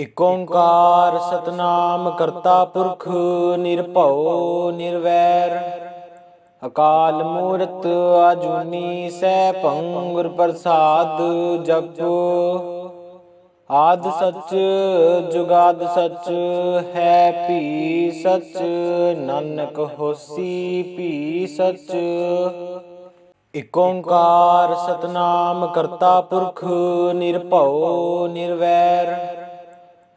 ਇਕ ਓੰਕਾਰ ਸਤਨਾਮ ਕਰਤਾ ਪੁਰਖ ਨਿਰਭਉ ਨਿਰਵੈਰ। ਅਕਾਲ ਮੂਰਤ ਆਜੂਨੀ ਸੈਭੰ ਗੁਰ ਪ੍ਰਸਾਦ ਜਪੋ। ਆਦ ਸੱਚ, ਜੁਗਾਦ ਸੱਚ, ਹੈ ਭੀ ਸੱਚ, ਨਾਨਕ ਹੋਸੀ ਭੀ ਸੱਚ। ਇਕ ਓੰਕਾਰ ਸਤਨਾਮ ਕਰਤਾ ਪੁਰਖ ਨਿਰਭਉ ਨਿਰਵੈਰ।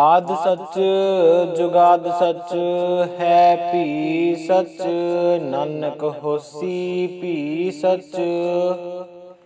ਆਦ ਸੱਚ ਜੁਗਾਦ ਸੱਚ ਹੈ ਭੀ ਸੱਚ ਨਾਨਕ ਹੋਸੀ ਭੀ ਸੱਚ।